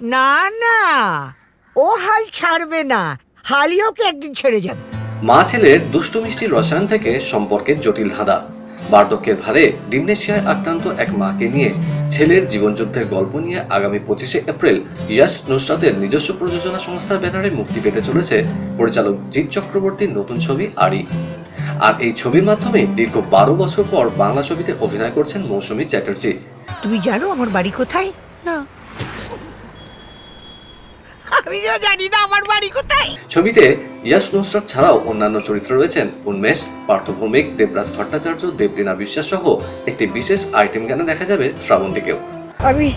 না না। ও হাল ছাড়বে না। হালি ওকে একদিন ছেড়ে যাবে। মা ছেলের দুষ্টু মিষ্টির রসায়ন থেকে সম্পর্কের জটিল ধাঁধা। বার্ধক্যের ভারে ডিমনেশিয়ায় আক্রান্ত এক মাকে নিয়ে ছেলের জীবনযুদ্ধের গল্প নিয়ে আগামী পঁচিশে এপ্রিল ইয়াস নুসরাতের নিজস্ব প্রযোজনা সংস্থার ব্যানারে মুক্তি পেতে চলেছে পরিচালক জিৎ চক্রবর্তীর নতুন ছবি আড়ি। আর এই ছবির মাধ্যমে দীর্ঘ বারো বছর পর বাংলা ছবিতে অভিনয় করছেন মৌসুমী চ্যাটার্জি। তুমি জানো আমার বাড়ি কোথায়? না। আমি তো জানি না আমার বাড়ি কোথায়। ছবিতে ইয়াস নুসরাত ছাড়াও অন্যান্য চরিত্র রয়েছেন উন্মেষ পার্থ ভৌমিক দেবরাজ ভট্টাচার্য দেবলীনা বিশ্বাস সহ একটি বিশেষ আইটেম গানে দেখা যাবে শ্রাবন্তীকেও। আমি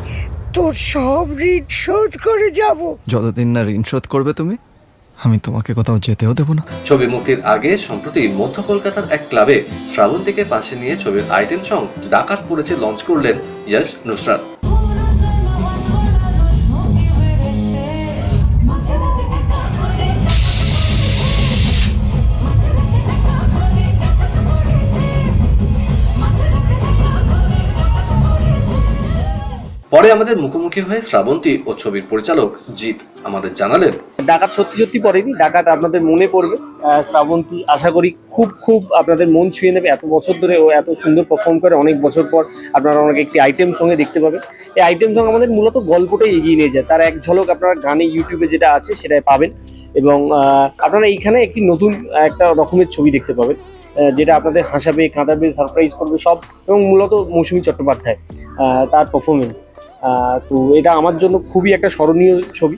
তোর সব ঋণ শোধ করে যাব। যতদিন না ঋণ শোধ করবে তুমি আমি তোমাকে কোথাও যেতেও দেবো না। ছবি মুক্তির আগে সম্প্রতি মধ্য কলকাতার এক ক্লাবে শ্রাবন্তীকে পাশে নিয়ে ছবির আইটেম সং ডাকাত পড়েছে লঞ্চ করলেন ইয়াস নুসরাত। পরে আমাদের মুখোমুখি হয়ে শ্রাবন্তী ও ছবির পরিচালক জিৎ আমাদের জানালেন। ডাকাত সত্যি সত্যি পড়েনি, ডাকাত আপনাদের মনে পড়বে। শ্রাবন্তী, আশা করি খুব খুব আপনাদের মন ছুঁয়ে নেবে। এত বছর ধরে ও এত সুন্দর পারফর্ম করে, অনেক বছর পর আপনারা ওনাকে একটি আইটেম সঙ্গে দেখতে পাবেন এই আইটেম সঙ্গে আমাদের মূলত গল্পটাই এগিয়ে নিয়ে যায়। তার এক ঝলক আপনারা গানে ইউটিউবে যেটা আছে সেটাই পাবেন। এবং আপনারা এইখানে একটি নতুন একটা রকমের ছবি দেখতে পাবেন যেটা আপনাদের হাসাবে, কাঁদাবে সারপ্রাইজ করবে সব এবং মূলত মৌসুমী চট্টোপাধ্যায় তার পারফরমেন্স তো এটা আমার জন্য খুবই একটা স্মরণীয় ছবি।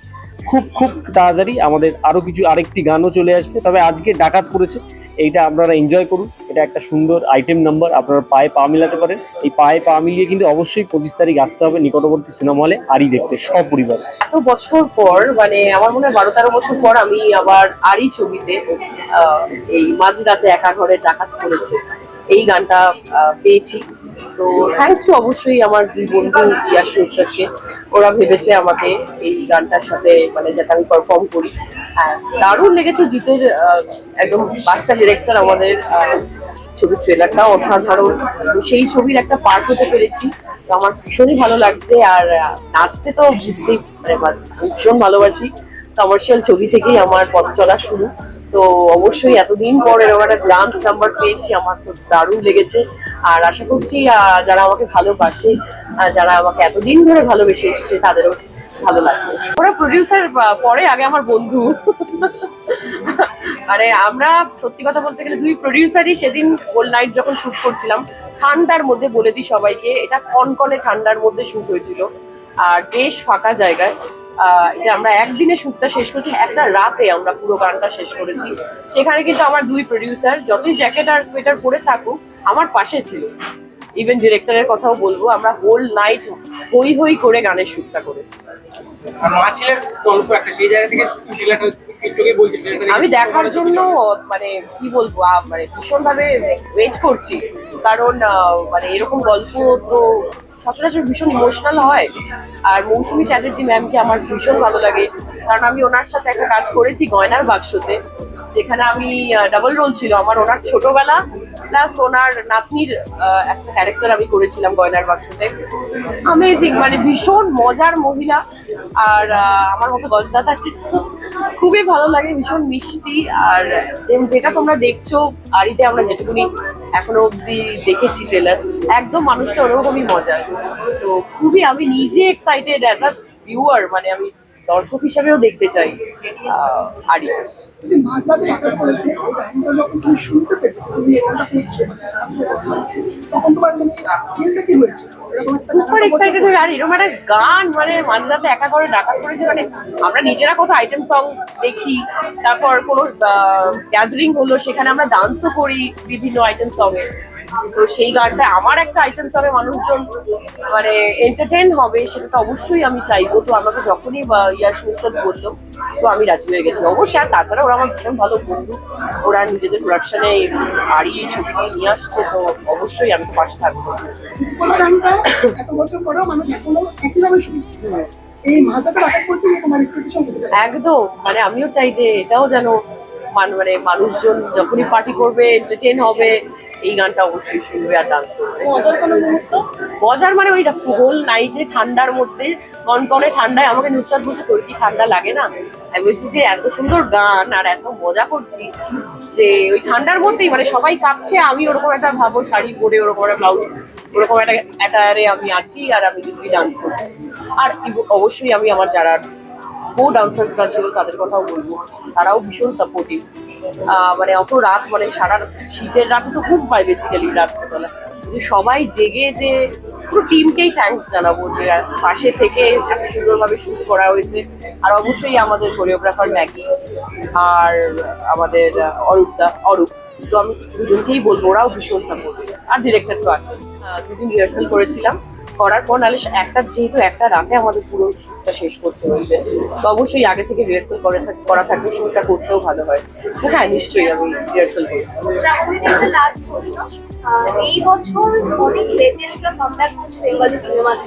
খুব খুব তাড়াতাড়ি আমাদের আরও কিছু আরেকটি গানও চলে আসবে। তবে আজকে ডাকাত পড়েছে, এইটা আপনারা এনজয় করুন। এটা একটা সুন্দর আইটেম নাম্বার আপনারা পায়ে পা মিলাতে পারেন। এই পায়ে পা মিলিয়ে কিন্তু অবশ্যই পঁচিশ তারিখ আসতে হবে নিকটবর্তী সিনেমা হলে আরই দেখতে, সপরিবার। এত বছর পর মানে আমার মনে হয় বারো তেরো বছর পর আমি আবার আরই ছবিতে এই মাঝরাতে একা ঘরে ডাকাত করেছে এই গানটা পেয়েছি। তো থ্যাঙ্কস টু অবশ্যই আমার দুই বন্ধু ইয়াস নুসরাতকে ওরা ভেবেছে আমাকে এই গানটার সাথে মানে যাতে আমি পারফর্ম করি। দারুণ লেগেছে জিতের একদম বাচ্চা ডিরেক্টর আমাদের ছবির ট্রেলারটাও অসাধারণ। তো সেই ছবির একটা পার্ট হতে পেরেছি। তো আমার ভীষণই ভালো লাগছে। আর নাচতে তো বুঝতেই মানে আমি ভীষণ ভালোবাসি। কমার্শিয়াল ছবি থেকেই আমার পথ চলা শুরু। তো অবশ্যই এতদিন পর এরকম একটা ডান্স নাম্বার পেয়েছি, আমার তো দারুণ লেগেছে। আর আশা করছি যারা আমাকে ভালোবাসে যারা আমাকে এতদিন ধরে ভালোবেসে এসছে, তাদেরও ভালো লাগবে। ওরা প্রডিউসার পরে আগে আমার বন্ধু। মানে আমরা সত্যি কথা বলতে গেলে দুই প্রডিউসারই সেদিন হোল নাইট যখন শুট করছিলাম, ঠান্ডার মধ্যে বলে দিই সবাইকে, এটা কনকনে ঠান্ডার মধ্যে শুট হয়েছিল। আর বেশ ফাঁকা জায়গায়। এটা আমরা একদিনে শুটটা শেষ করেছি একটা রাতে আমরা পুরো গানটা শেষ করেছি। সেখানে কিন্তু আমার দুই প্রডিউসার যতই জ্যাকেট আর সোয়েটার পরে থাকুক আমার পাশে ছিল। ইভেন ডিরেক্টরের কথাও বলব আমরা হোল নাইট হই হই করে গানের শুটটা করেছি। আমি দেখার জন্য মানে কি বলব মানে ভীষণ ভাবে ওয়েট করছি। কারণ মানে এরকম গল্প তো সচরাচর ভীষণ ইমোশনাল হয়। আর মৌসুমী চ্যাটার্জি ম্যামকে আমার ভীষণ ভালো লাগে। কারণ আমি ওনার সাথে একটা কাজ করেছি গয়নার বাক্সতে, যেখানে আমি ডাবল রোল ছিল। আমার ওনার ছোটবেলা প্লাস ওনার নাতনির একটা ক্যারেক্টার আমি করেছিলাম গয়নার বাক্সতে। আমেজিং মানে ভীষণ মজার মহিলা। আর আমার মতো গজদাত আছে। খুবই ভালো লাগে, ভীষণ মিষ্টি। আর যেটা তোমরা দেখছ, আড়িতে আমরা যেটুকুনি এখনও অব্দি দেখেছি ট্রেলার একদম মানুষটা ওরকমই মজার। তো খুবই আমি নিজে এক্সাইটেড অ্যাজ আ ভিউয়ার মানে আমি দর্শক হিসাবেও দেখতে চাই একটা সুপার এক্সাইটেড হয়ে আর এরকম একটা গান মানে মাঝরাতে একা করে ডাকাত করেছে মানে আমরা নিজেরা কত আইটেম সং দেখি তারপর কোনো গ্যাদারিং হলো সেখানে আমরা ডান্সও করি বিভিন্ন আইটেম সং এ। তো সেই গানটা আমার একটা আইটেম সঙ্গে মানুষজন মানে এন্টারটেইন হবে সেটা তো অবশ্যই আমি চাইব। তো আমাকে যখনই ইয়াস নুসরত বলল তো আমি রাজি হয়ে গেছি। অবশ্যই আর তাছাড়া ওরা আমার ভীষণ ভালো বন্ধু। ওরা নিজেদের প্রোডাকশনে হারিয়ে ছবিটি নিয়ে আসছে তো অবশ্যই আমি তো পাশে থাকব। এত বছর পরেও মানুষ এখনও একইভাবে শুনছে। এই মাঝরাতে রাখার পড়ছে তোমার এক্সপেকটেশন একদম মানে আমিও চাই যে এটাও যেন মান- মানে মানুষজন যখনই পার্টি করবে এন্টারটেন হবে এই গানটা অবশ্যই শুনবে আর ডান্স করবে। মজার কোনো মুহূর্ত? মজার মানে ওইটা হোল নাইটে ঠান্ডার মধ্যে কনকনে ঠান্ডায় আমাকে নুসরাত বলছে তোর কি ঠান্ডা লাগে না? আমি বলছি যে এত সুন্দর গান আর এত মজা করছি যে ওই ঠান্ডার মধ্যেই মানে সবাই কাঁপছে আমি ওরকম একটা ভাবো শাড়ি পরে ওরকম একটা ব্লাউজ ওরকম একটা অ্যাটায়ারে আমি আছি আর আমি দিব্যি ডান্স করছি। আর অবশ্যই আমি আমার যারা কো ডান্সার্সরা ছিল তাদের কথাও বলব। তারাও ভীষণ সাপোর্টিভ মানে অত রাত মানে সারা শীতের রাতে তো খুব হয় বেসিক্যালি রাত্রেবেলা কিন্তু সবাই জেগে যে পুরো টিমকেই থ্যাঙ্কস জানাব যে পাশে থেকে এত সুন্দরভাবে শুট করা হয়েছে। আর অবশ্যই আমাদের কোরিওগ্রাফার ম্যাগি আর আমাদের অরূপদা অরূপ তো আমি দুজনকেই বলব, ওরাও ভীষণ সাপোর্টিভ আর ডিরেক্টর তো আছে দুদিন রিহার্সাল করেছিলাম। করার পর নাহলে একটা যেহেতু একটা রাতে আমাদের পুরো শুটটা শেষ করতে হয়েছে তো অবশ্যই আগে থেকে রিহার্সাল করে থাক- করা থাকলে শুটটা করতেও ভালো হয়। হ্যাঁ নিশ্চয়ই আমি রিহার্সাল করেছি। এই বছর অনেক লেজেন্ডরা কমব্যাক করছে বেঙ্গলি সিনেমা আহ,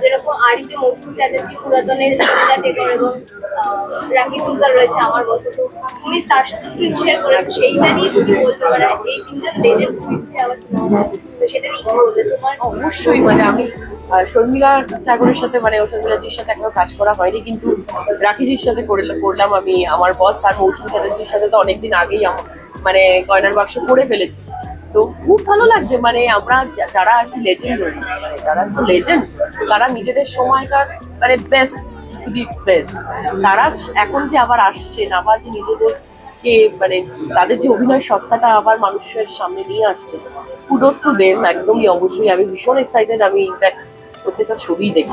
যেরকম আরিতে চ্যাটার্জি, পুরাতনের টেকর এবং রয়েছে আমার তুমি তার সাথে স্ক্রিন শেয়ার করেছ নিয়ে তুমি বলতে পারো এই তিনজন লেজেন্ড সিনেমা সেটা নিয়ে কি বলবে তোমার অবশ্যই মানে আমি শর্মিলা ঠাকুরের সাথে মানে শর্মিলাজির সাথে এখনও কাজ করা হয়নি, কিন্তু রাখিজির সাথে করলাম করলাম আমি। আমার বস আর মৌসুমী চ্যাটার্জির সাথে তো অনেকদিন আগেই আমার মানে গয়নার বাক্স করে ফেলেছি। তো খুব ভালো লাগছে মানে আমরা যারা আর কি লেজেন্ড মানে তারা তো লেজেন্ড তারা নিজেদের সময়কার মানে বেস্ট টু দি বেস্ট তারা এখন যে আবার আসছেন, আবার যে নিজেদেরকে মানে তাদের যে অভিনয় সত্তাটা আবার মানুষের সামনে নিয়ে আসছে কুডোস টু দেম একদমই অবশ্যই আমি ভীষণ এক্সাইটেড আমি ইনফ্যাক্ট প্রত্যেকটা ছবিই চাই।